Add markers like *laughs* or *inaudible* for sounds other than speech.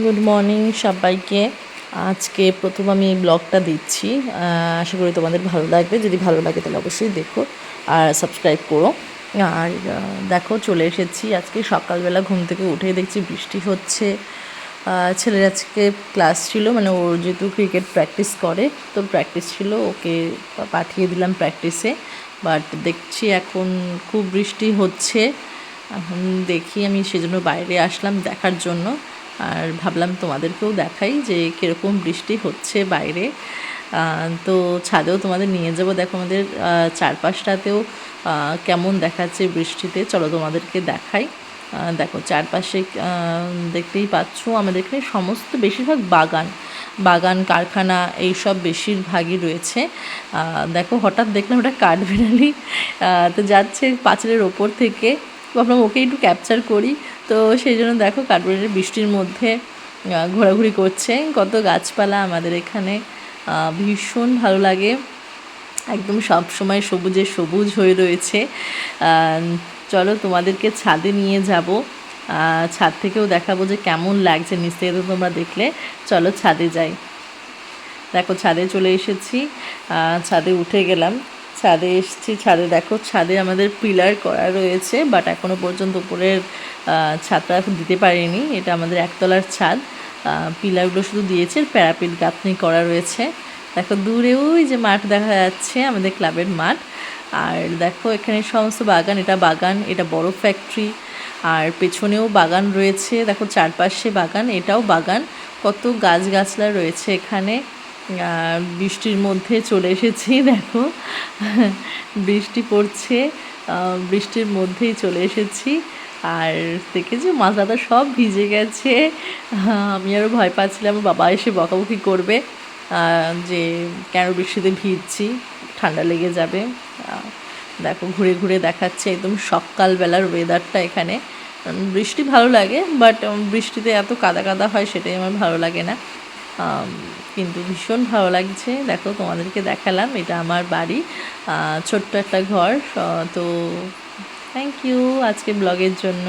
Good morning সবাইকে। আজকে প্রথম আমি এই ব্লগটা দিচ্ছি। আশা করি তোমাদের ভালো লাগবে। যদি ভালো লাগে তাহলে অবশ্যই দেখো আর সাবস্ক্রাইব করো। আর দেখো চলে এসেছি আজকে সকালবেলা ঘুম থেকে উঠে দেখছি বৃষ্টি হচ্ছে। ছেলের আজকে ক্লাস ছিল মানে ওর যেহেতু ক্রিকেট প্র্যাকটিস করে, তো প্র্যাকটিস ছিল, ওকে পাঠিয়ে দিলাম প্র্যাকটিসে বাট দেখছি এখন খুব বৃষ্টি হচ্ছে। এখন দেখি আমি সেজন্য বাইরে আসলাম দেখার জন্য। আর ভাবলাম তোমাদেরকেও দেখাই যে কীরকম বৃষ্টি হচ্ছে বাইরে। তো ছাদেও তোমাদের নিয়ে যাব। দেখো আমাদের চারপাশটাতেও কেমন দেখাচ্ছে বৃষ্টিতে। চলো তোমাদেরকে দেখাই। দেখো চারপাশে দেখতেই পাচ্ছ আমাদের এখানে সমস্ত বেশিরভাগ বাগান। বাগান, কারখানা, এইসব বেশিরভাগই রয়েছে। দেখো হঠাৎ দেখলাম ওটা কাঠবিড়ালি। তো যাচ্ছে পাঁচিলের ওপর থেকে। ভাবলাম ওকে একটু ক্যাপচার করি। তো সেই জন্য দেখো কাঠবিড়ালি বৃষ্টির মধ্যে ঘোরাঘুরি করছে। কত গাছপালা আমাদের এখানে ভীষণ ভালো লাগে। একদম সব সময় সবুজে সবুজ হয়ে রয়েছে। চলো তোমাদেরকে ছাদে নিয়ে যাব। ছাদ থেকেও দেখাবো যে কেমন লাগছে। নিচ থেকে তো তোমরা দেখলে। চলো ছাদে যাই। দেখো ছাদে চলে এসেছি। ছাদে উঠে গেলাম। ছাদে এসেছি, ছাদে দেখো, ছাদে আমাদের পিলার করা রয়েছে বাট এখনও পর্যন্ত উপরের ছাদটা দিতে পারিনি, এটা আমাদের একতলার ছাদ পিলারগুলো শুধু দিয়েছে প্যারাপিট গাঁথনি করা রয়েছে, দেখো দূরে ওই যে মাঠ দেখা যাচ্ছে, আমাদের ক্লাবের মাঠ, আর দেখো এখানে সমস্ত বাগান, এটা বাগান, এটা বড় ফ্যাক্টরি আর পেছনেও বাগান রয়েছে, দেখো চারপাশে বাগান, এটাও বাগান, কত গাছগাছলা রয়েছে এখানে বৃষ্টির মধ্যে চলে এসেছি, *laughs* দেখো। বৃষ্টি পড়ছে বৃষ্টির মধ্যেই চলে এসেছি। আর দেখেছি মাথাটা সব ভিজে গেছে। আমি আরও ভয় পাচ্ছিলাম, বাবা এসে বকাবকি করবে যে কেন বৃষ্টিতে ভিজছি, ঠান্ডা লেগে যাবে। দেখো, ঘুরে ঘুরে দেখাচ্ছে একদম সকালবেলার ওয়েদারটা এখানে। বৃষ্টি ভালো লাগে বাট বৃষ্টিতে এত কাদা কাদা হয়, সেটাই আমার ভালো লাগে না। কিন্তু ভীষণ ভালো লাগছে। দেখো, তোমাদেরকে দেখালাম, এটা আমার বাড়ি। ছোট্ট একটা ঘর তো থ্যাংক ইউ আজকে ব্লগের জন্য।